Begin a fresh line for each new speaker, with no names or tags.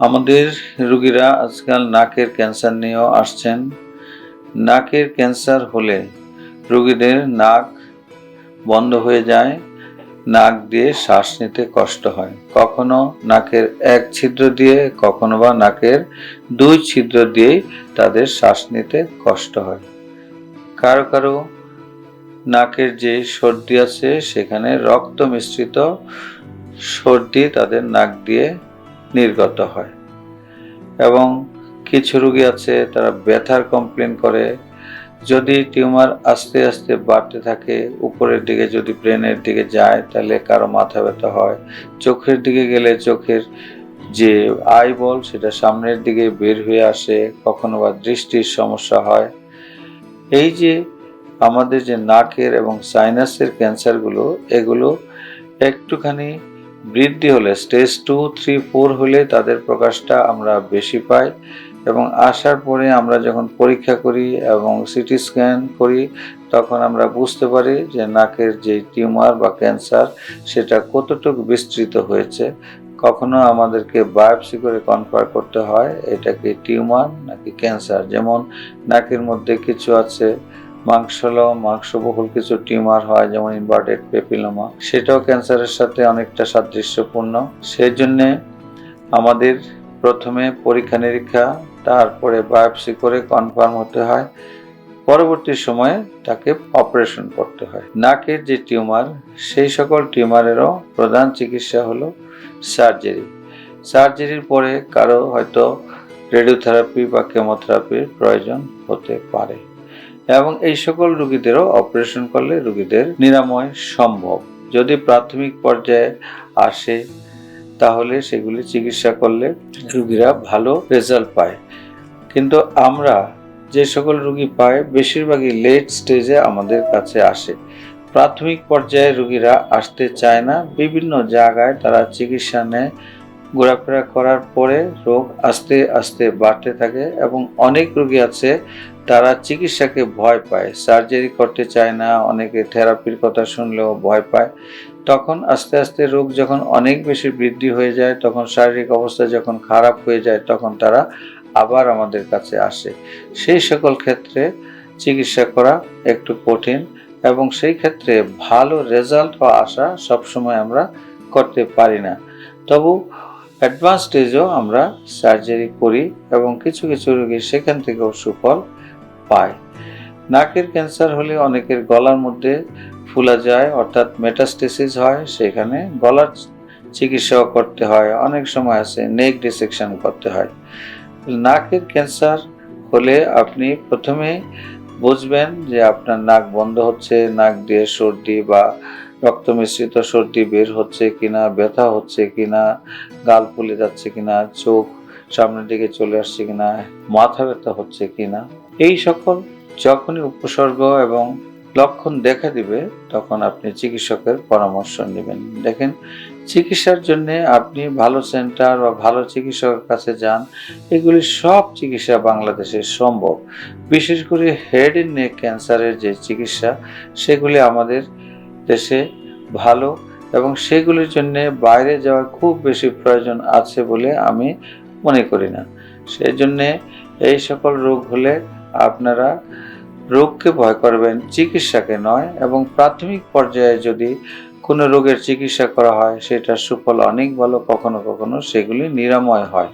আমাদের রুগীরা আজকাল নাকের ক্যান্সার নিয়েও আসছেন। নাকের ক্যান্সার হলে রুগীদের নাক বন্ধ হয়ে যায়, নাক দিয়ে শ্বাস নিতে কষ্ট হয়। কখনো নাকের এক ছিদ্র দিয়ে, কখনো বা নাকের দুই ছিদ্র দিয়েই তাদের শ্বাস নিতে কষ্ট হয়। কারও কারও নাকের যে সর্দি আছে, সেখানে রক্ত মিশ্রিত সর্দি তাদের নাক দিয়ে নির্গত হয়। এবং কিছু রোগী আছে, তারা ব্যথার কমপ্লেন করে। যদি টিউমার আস্তে আস্তে বাড়তে থাকে, উপরের দিকে যদি ব্রেনের দিকে যায়, তাহলে কারও মাথা ব্যথা হয়। চোখের দিকে গেলে চোখের যে আই বল সেটা সামনের দিকে বের হয়ে আসে, কখনো বা দৃষ্টির সমস্যা হয়। এই যে আমাদের যে নাকের এবং সাইনাসের ক্যান্সারগুলো এগুলো একটুখানি বৃদ্ধি হলে স্টেজ টু থ্রি ফোর হলে তাদের প্রকাশটা আমরা বেশি পাই এবং আসার পরে আমরা যখন পরীক্ষা করি এবং সিটি স্ক্যান করি, তখন আমরা বুঝতে পারি যে নাকের যে টিউমার বা ক্যান্সার, সেটা কতটুকু বিস্তৃত হয়েছে। কখনো আমাদেরকে বায়োপসি করে কনফার্ম করতে হয়, এটা কি টিউমার নাকি ক্যান্সার? যেমন নাকের মধ্যে কিছু আছে মাংসল মাংসবহুল কিছু টিউমার হয়, যেমন ইনভার্টেড পেপিলোমা সেটাও ক্যান্সারের সাথে অনেকটা সাদৃশ্যপূর্ণ। সেই জন্যে আমাদের প্রথমে পরীক্ষা নিরীক্ষা, তারপরে বায়োপসি করে কনফার্ম হতে হয়। পরবর্তী সময়ে তাকে অপারেশন করতে হয়। নাকের যে টিউমার, সেই সকল টিউমারেরও প্রধান চিকিৎসা হলো সার্জারি সার্জারির পরে কারও হয়তো রেডিওথেরাপি বা কেমোথেরাপির প্রয়োজন হতে পারে। এবং এই সকল রোগীদেরও অপারেশন করলে রোগীদের নিরাময় সম্ভব। যদি প্রাথমিক পর্যায়ে আসে, তাহলে সেগুলি চিকিৎসা করলে রুগীরা ভালো রেজাল্ট পায়। কিন্তু আমরা যে সকল রুগী পাই, বেশিরভাগই লেট স্টেজে আমাদের কাছে আসে। প্রাথমিক পর্যায়ে রুগীরা আসতে চায় না। বিভিন্ন জায়গায় তারা চিকিৎসা নেয়। ঘোরাফেরা করার পরে রোগ আস্তে আস্তে বাড়তে থাকে এবং অনেক রোগী আছে, তারা চিকিৎসাকে ভয় পায়। সার্জারি করতে চায় না, অনেকে থেরাপির কথা শুনলেও ভয় পায়। তখন আস্তে আস্তে রোগ যখন অনেক বেশি বৃদ্ধি হয়ে যায়, তখন শারীরিক অবস্থা যখন খারাপ হয়ে যায়, তখন তারা আবার আমাদের কাছে আসে। সেই সকল ক্ষেত্রে চিকিৎসা করা একটু কঠিন এবং সেই ক্ষেত্রে ভালো রেজাল্ট বা আশা সবসময় আমরা করতে পারি না। তবু অ্যাডভান্স স্টেজেও আমরা সার্জারি করি এবং কিছু কিছু রোগী সেখান থেকেও সুফল পায়। নাকের ক্যান্সার হলে অনেকের গলার মধ্যে ফুলা যায়, অর্থাৎ মেটাস্টেসিস হয়, সেখানে গলার চিকিৎসাও করতে হয়, অনেক সময় আছে নেক ডিসেকশন করতে হয়। নাকের ক্যান্সার হলে আপনি প্রথমে বুঝবেন যে আপনার নাক বন্ধ হচ্ছে, নাক দিয়ে সর্দি বা রক্ত মিশ্রিত সর্দি বের হচ্ছে কিনা, ব্যথা হচ্ছে কিনা, গাল ফুলে যাচ্ছে কিনা, চোখ সামনের দিকে চলে আসছে কিনা, মাথা ব্যথা হচ্ছে কিনা, এই সকল যখনই উপসর্গ এবং লক্ষণ দেখা দিবে, তখন আপনি চিকিৎসকের পরামর্শ নেবেন। দেখেন, চিকিৎসার জন্য আপনি ভালো সেন্টার বা ভালো চিকিৎসকের কাছে যান, এগুলি সব চিকিৎসা বাংলাদেশে সম্ভব। বিশেষ করে হেড এন্ড নেক ক্যান্সারের যে চিকিৎসা, সেগুলি আমাদের দেশে ভালো এবং সেগুলির জন্য বাইরে যাওয়ার খুব বেশি প্রয়োজন আছে বলে আমি মনে করি না। সেই জন্যে এই সকল রোগ হলে আপনারা রোগকে ভয় করবেন, চিকিৎসাকে নয় এবং প্রাথমিক পর্যায়ে যদি কোনো রোগের চিকিৎসা করা হয়, সেটার সুফল অনেক ভালো, কখনো কখনো সেগুলি নিরাময় হয়।